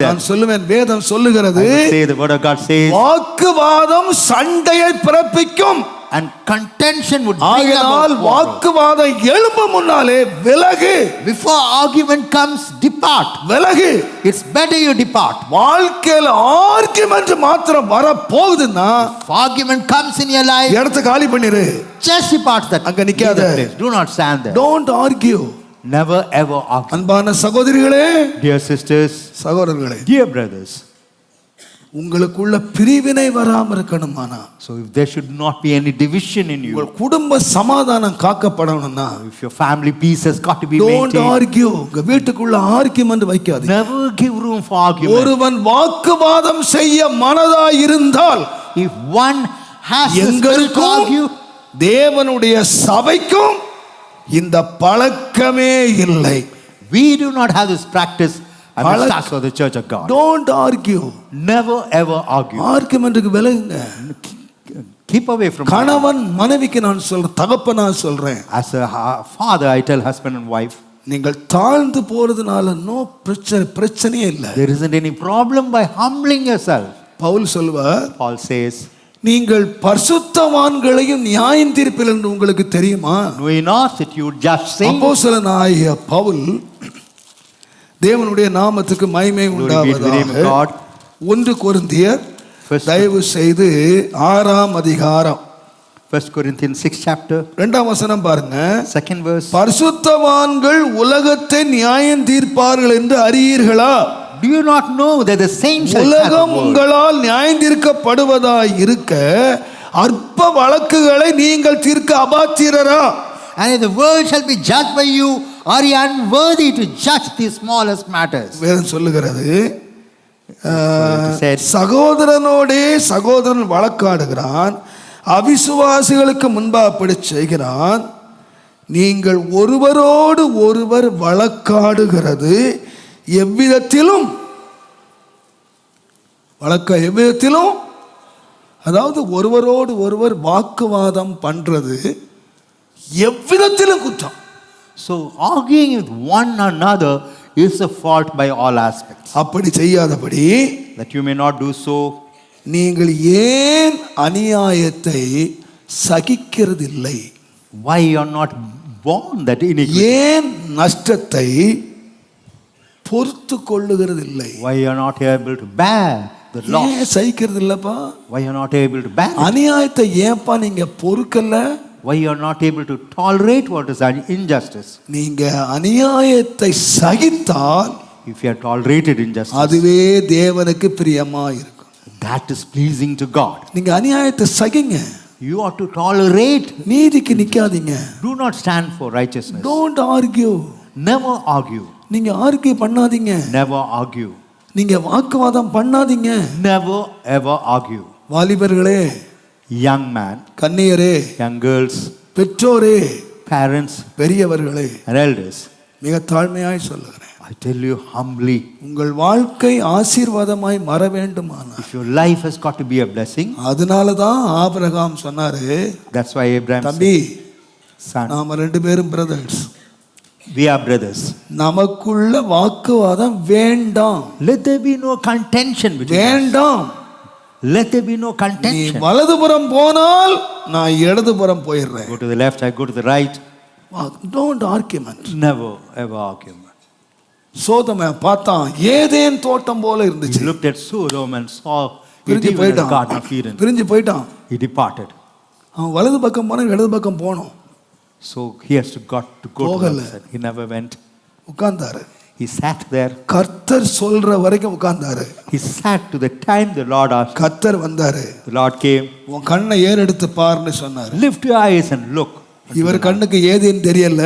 நான் சொல்லுவேன் வேதம் சொல்லுகிறது வாக்குவாதம் சண்டையை பிறப்பிக்கும் and contention would ஆகையால். வாக்குவாதம் எழும்ப முன்னாலே விலகு Before argument comes, depart. விலகு It's better you depart. வாழ்க்கையில ஆர்குமெண்ட் மாத்திரம் வர போகுதுன்னா argument comes in your life, இடத்த காலி பண்ணிரு just depart that. அங்க நிக்காத. Do not stand there. Don't argue Never ever argue. அன்பான சகோதரிகளே Dear sisters, சகோதரர்களே dear brothers, உங்களுக்குள்ள பிரிவினை வராம இருக்கணுமானா so if there should not be any division in you, உங்கள் குடும்ப சமாதானம் காக்கப்படணும்னா if your family peace has got to be don't maintained, argue உங்க வீட்டுக்குள்ள ஆர்கியூமெண்ட் வைக்காது never give room for argument. ஒருவன் வாக்குவாதம் செய்ய மனதாய் இருந்தால் If one has the spirit to எங்களுக்கும் தேவனுடைய சபைக்கும் இந்த பழக்கமே இல்லை we do not have this practice amidst Palak- us for the church of God. Don't argue Never ever argue. ஆர்குமெண்ட்டுக்கு விலகுங்க Keep away from கணவன் மனைவிக்கு நான் சொல்றேன் தகப்பனா சொல்றேன் As a ha- father, I tell husband and wife, நீங்கள் தாழ்ந்து போறதுனால நோ பிரச்சனை பிரச்சனையே இல்லை there isn't any problem by humbling yourself. Pavul சொல்வார் Paul says, நீங்கள் பரிசுத்தவான்களையும் நியாயம் தீர்ப்பில் என்று உங்களுக்கு தெரியுமா? Just say, அப்போஸ்தலனாகிய பவுல் தேவனுடைய நாமத்துக்கு மகிமை உண்டாவதாக. ஒன்று கொரிந்தியர் First, தயவு செய்து ஆறாம் அதிகாரம். 1 Corinthians 6 chapter, ரெண்டாம் வசனம் பாருங்க. Second verse. பரிசுத்தவான்கள் உலகத்தை நியாயம் தீர்ப்பார்கள் என்று அறியீர்களா? Do you not know that the the உலகம்? உங்களால் நியாயம் தீர்க்கப்படுவதாய் இருக்க அற்ப வழக்குகளை நீங்கள் தீர்க்க அபாத்திரரா And if the world shall be judged by you, are ye unworthy to judge the smallest matters? வேதம் சொல்லுகிறது சகோதரனோடே சகோதரன் வழக்காடுகிறான் அவிசுவாசிகளுக்கு முன்பாக அப்படி செய்கிறான் நீங்கள் ஒருவரோடு ஒருவர் வழக்காடுகிறது எவ்விதத்திலும் வழக்க எவ்விதத்திலும் அதாவது ஒருவரோடு ஒருவர் வாக்குவாதம் பண்றது எவ்விதத்திலும் குற்றம் So arguing with one another is a fault by all aspects. அப்படி செய்யாதபடி That you may not do so, நீங்கள் ஏன் அநியாயத்தை சகிக்கிறதில்லை you are not born that iniquity? ஏன் நஷ்டத்தை பொறுத்து கொள்ளுகிறதில்லை Why you are not able to bear the loss? ஏன் சகிக்கிறது இல்லப்பா Why you are not able to bear? அநியாயத்தை ஏன்பா நீங்க பொறுக்கல Why you are not able to tolerate what is an injustice? நீங்க அநியாயத்தை சகித்தால் If you are tolerated injustice, அதுவே தேவனுக்கு பிரியமா இருக்கும் that is pleasing to God. நீங்க அநியாயத்தை சகிங்க You ought to tolerate. நீதிக்கு நிக்காதீங்க Do not stand for righteousness. Don't argue Never argue. நீங்க ஆர்கியூ பண்ணாதீங்க Never argue. நீங்க வாக்குவாதம் பண்ணாதீங்க Never ever argue. வாலிபர்களே Young man, கன்னியரே young girls, பெற்றோரே parents, பெரியவர்களே elders, மிக தாழ்மையாய் சொல்லுகிறேன் I tell you humbly, உங்கள் வாழ்க்கை ஆசீர்வாதமாய் மற வேண்டுமானால் if your life has got to be a blessing, அதனால தான் ஆபிரகாம் சொன்னாரு that's why Abraham தம்பி நாம ரெண்டு பேரும் பிரதர்ஸ் we are brothers. நமக்குள்ள வாக்குவாதம் வேண்டாம் Let there be no contention between. வேண்டாம் Let there be no நீ contention. வலதுபுறம் போனால் நான் இடதுபுறம் போயிடுறேன் Go to the left, I go to the right. Don't argument Never ever argument. சோதமை பார்த்தான் ஏதேன் தோட்டம் போல He இருந்துச்சு looked at Sodom and saw பிரிஞ்சு போயிட்டான். பிரிஞ்சு போயிட்டான் He departed. அவன் வலது பக்கம் போனா இடது பக்கம் போனோம் So he has to got to go to the போகல. He never went. உட்கார்ந்தாரு He sat there. கர்த்தர் சொல்ற வரைக்கும் உட்கார்ந்தாரு He sat to the time the Lord asked. கர்த்தர் வந்தாரு The Lord came. உன் கண்ணை ஏறெடுத்து பாருன்னு சொன்னாரு Lift your eyes and look. இவர் கண்ணுக்கு ஏதுன்னு தெரியல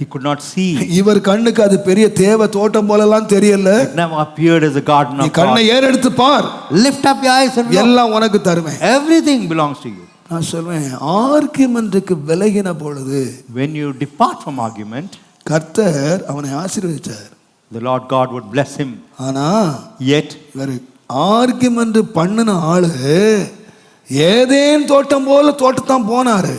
He could not see. இவர் கண்ணுக்கு அது பெரிய தேவ தோட்டம் போலலாம் தெரியல never appeared as a garden நீ of கண்ணை God. ஏறெடுத்து பார் Lift up your eyes and look. எல்லாம் உனக்கு தருவேன் Everything belongs to you. நான் சொல்வேன் ஆர்கியூமெண்ட்டுக்கு விலகின பொழுது When you depart from argument, கர்த்தர் அவனை ஆசீர்வதிச்சார் the Lord God would bless him. ஆனா Yet, இவர் ஆர்கியூமெண்ட் பண்ணின ஆளு ஏதேன் தோட்டம் போல தோட்டத்தான் போனாரு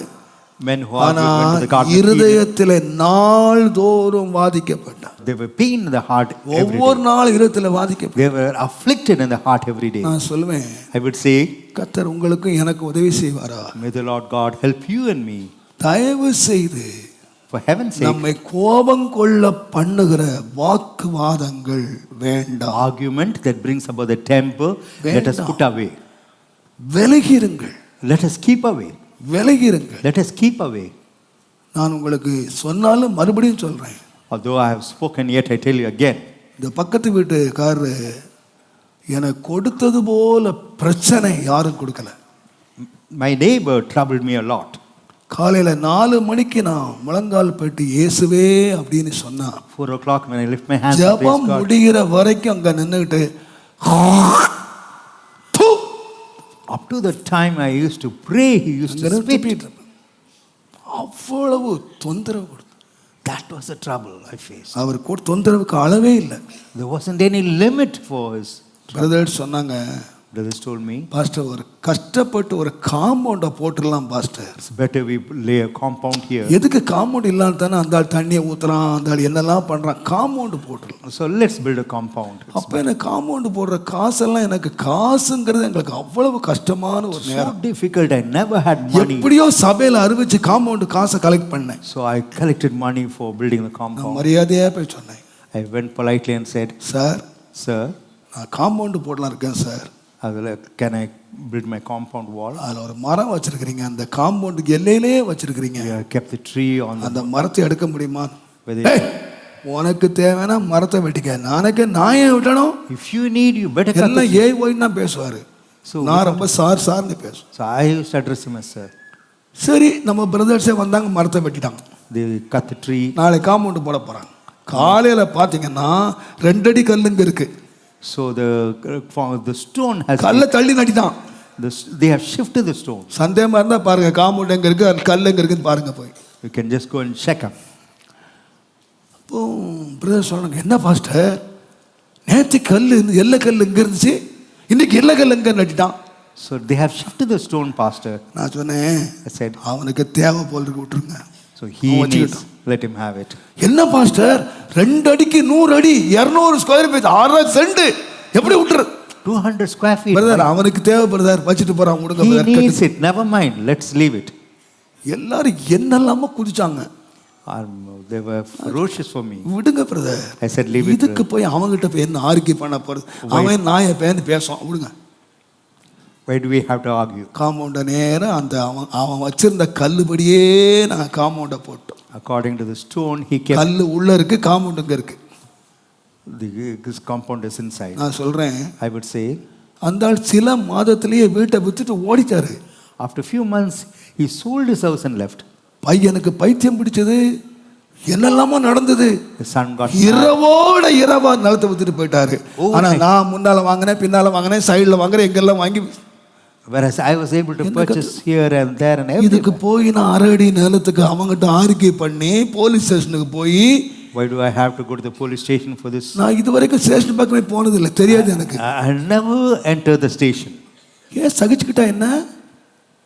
இருதயத்திலே நாள்தோறும் வாதிக்கப்பட்டார் They were pain in the heart every ஒவ்வொரு. நாள் இருதயத்தில் வாதிக்கப்பட்டார் They were afflicted in the heart every day. நான் சொல்லுவேன் I would say, கத்தர் உங்களுக்கும் எனக்கு உதவி செய்வாரா May the Lord God help you and me. தயவு செய்து For heaven's sake, நம்மை கோபம் கொள்ள பண்ணுகிற வாக்குவாதங்கள் வேண்டாம் argument that brings about the temper, let us வேண்டாம். put away. விலகிருங்கள் Let us keep away. விலகிருங்கள் Let us keep away. நான் உங்களுக்கு சொன்னாலும் மறுபடியும் சொல்றேன் Although I have spoken, yet I tell you again. இந்த பக்கத்து வீட்டுக்காரரு எனக்கு கொடுத்தது போல பிரச்சனை யாரும் கொடுக்கல My neighbor troubled me a lot. காலையில நாலு மணிக்கு நான் முழங்கால் போயிட்டு இயேசுவே அப்படின்னு சொன்னா Four o'clock when I lift my hands, and praise ஜெபம். முடிகிற வரைக்கும் அங்க நின்னுகிட்டு து, Up to the time I used to pray, he used அங்க to இருந்து spit. துப்பிட்டு இருப்பேன். அவ்வளவு தொந்தரவு கொடுத்து That was the trouble I faced. அவர் கூட தொந்தரவுக்கு அளவே இல்லை There wasn't any limit for his. Brother சொன்னாங்க Brothers told me, பாஸ்டர் ஒரு கஷ்டப்பட்டு ஒரு காம்பவுண்டை போட்டுடலாம் pastor it's better we lay a compound here. எதுக்கு காம்பவுண்ட் இல்லாம தானே அந்த ஆள் தண்ணியை ஊத்துறான் அந்த ஆள் என்னெல்லாம் பண்றான் காம்பவுண்டு போட்டுடலாம் So let's build a compound. It's அப்ப எனக்கு காம்பவுண்டு போடுற காசெல்லாம் எனக்கு காசுங்கிறது எங்களுக்கு அவ்வளவு கஷ்டமான ஒரு so நேரம் difficult. I never had money. எப்படியோ சபையில அறிவிச்சு காம்பவுண்டு காசை கலெக்ட் பண்ணேன் So I collected money for building the நான் compound. மரியாதையா போய் சொன்னேன் I went politely and said, sir Sir, நான் காம்பவுண்டு போடலாம் இருக்கேன் sir Uh, can I build my compound wall? அதுல ஒரு மரம் வச்சிருக்கிறீங்க அந்த காம்பவுண்டுக்கு எல்லையிலே வச்சிருக்கிறீங்க the tree on the. அந்த மரத்தை எடுக்க முடியுமா உனக்கு தேவைன்னா மரத்தை வெட்டிக்க நானக்கு நான் ஏன் விட்டணும் If you need, you better cut the எல்லாம். ஏய் ஓய்னா பேசுவாரு So- நான் ரொம்ப சார் சார்னு பேசுவேன் to address him as sir. சரி நம்ம பிரதர்ஸே வந்தாங்க மரத்தை வெட்டிட்டாங்க They cut the tree. நாளை காம்பவுண்டு போட போறாங்க காலையில பாத்தீங்கன்னா ரெண்டடி கல்லுங்க இருக்கு So the uh, for the stone has. கல்லை தள்ளி s- they have shifted the stone. சந்தேகமா இருந்தா பாருங்க காம்பவுண்ட் எங்க இருக்கு அந்த கல் எங்க இருக்குன்னு பாருங்க போய் You can just go and check up. அப்போ பிரதர் சொன்னாங்க என்ன பாஸ்டர் நேற்று கல் எல்லை கல் இங்க இருந்துச்சு இன்னைக்கு எல்லை கல் எங்க நட்டிட்டான் So they have shifted the stone, Pastor. நான் சொன்னேன் I said, அவனுக்கு தேவை போல் இருக்கு விட்டுருங்க so he let him have it. என்ன பாஸ்டர் ரெண்டு அடிக்கு நூறு அடி இருநூறு ஸ்கொயர் ஃபீட் ஆறு சென்ட் எப்படி விட்டுரு 200 square feet. பிரதர் அவனுக்கு தேவை பிரதர் வச்சுட்டு போறான் விடுங்க He brother. needs it. Never mind. Let's leave it. எல்லாரும் என்னெல்லாமோ குதிச்சாங்க Um, they were ferocious for me. விடுங்க brother I said, leave it. இதுக்கு போய் அவங்ககிட்ட போய் என்ன ஆர்கியூ பண்ண போறது அவன் நாயை பேந்து பேசுவான் விடுங்க Why do we have to argue? காம்பவுண்ட நேரம் அந்த அவன் அவன் வச்சிருந்த கல்லுபடியே நாங்கள் காம்பவுண்டை போட்டோம். According to the stone, he kept கல் உள்ள இருக்கு காம்பவுண்ட் இங்க இருக்கு. The his compound is inside. நான் சொல்றேன். I would say, அந்த ஆள் சில மாதத்திலேயே வீட்டை வித்துட்டு ஓடிட்டாரு. after a few months, he sold his house and left. பையனுக்கு பைத்தியம் பிடிச்சது என்னெல்லாமோ நடந்தது. His son got இரவோட இரவா நிலத்தை வித்துட்டு போயிட்டாரு. Oh, ஆனா my- நான் முன்னால வாங்கினேன் பின்னால வாங்கினேன் சைடுல வாங்குறேன் எங்கெல்லாம் வாங்கி Whereas I was able to purchase here and there and இதுக்கு everywhere. போய் நான் அரை அடி நிலத்துக்கு அவங்ககிட்ட ஆர்கியூ பண்ணி போலீஸ் ஸ்டேஷனுக்கு போய் Why do I have to go to the police station for this? நான் இது வரைக்கும் ஸ்டேஷன் பக்கமே போனது இல்லை தெரியாது எனக்கு I never enter the station. ஏன் சகிச்சுக்கிட்டா என்ன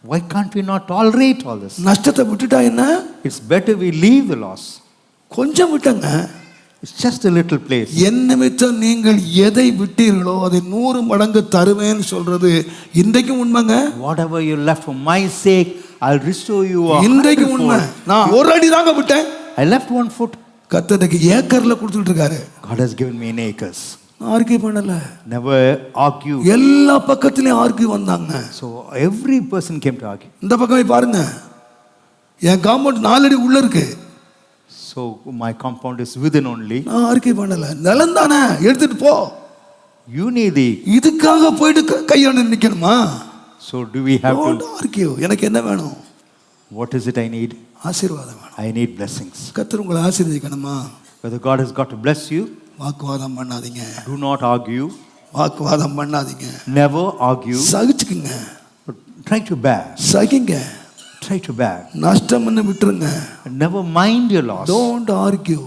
Why can't we not tolerate all this? நஷ்டத்தை விட்டுட்டா என்ன It's better we leave the loss. கொஞ்சம் விட்டங்க It's just a little place. என் நிமித்தம் நீங்கள் எதை விட்டீர்களோ அதை நூறு மடங்கு தருவேன்னு சொல்றது இன்றைக்கும் உண்மைங்க Whatever you left for my sake, I'll restore you a இன்றைக்கு உண்மை. நான் ஒரு அடி தாங்க விட்டேன் I left one foot. கத்தனைக்கு ஏக்கர்ல கொடுத்துட்டு இருக்காரு God has given me in acres. நான் ஆர்கியூ பண்ணல Never argue. எல்லா பக்கத்துலயும் ஆர்கியூ வந்தாங்க So every person came to argue. இந்த பக்கமே பாருங்க என் காம்பவுண்ட் நாலடி உள்ள இருக்கு So my compound is within only. நான் ஆர்கியூ பண்ணல நிலம் தானே எடுத்துட்டு போ You need the. இதுக்காக போயிட்டு கையாண்டு So do we have Don't to? argue. எனக்கு என்ன வேணும் What is it I need? ஆசீர்வாதம் வேணும் I need blessings. கத்தர் உங்களை ஆசீர்வதிக்கணுமா Whether God has got to bless you, வாக்குவாதம் பண்ணாதீங்க do not argue. வாக்குவாதம் பண்ணாதீங்க Never argue. சகிச்சுக்குங்க try to bear. சகிங்க Try to bear. நஷ்டம்னு விட்டுருங்க Never mind your loss. Don't argue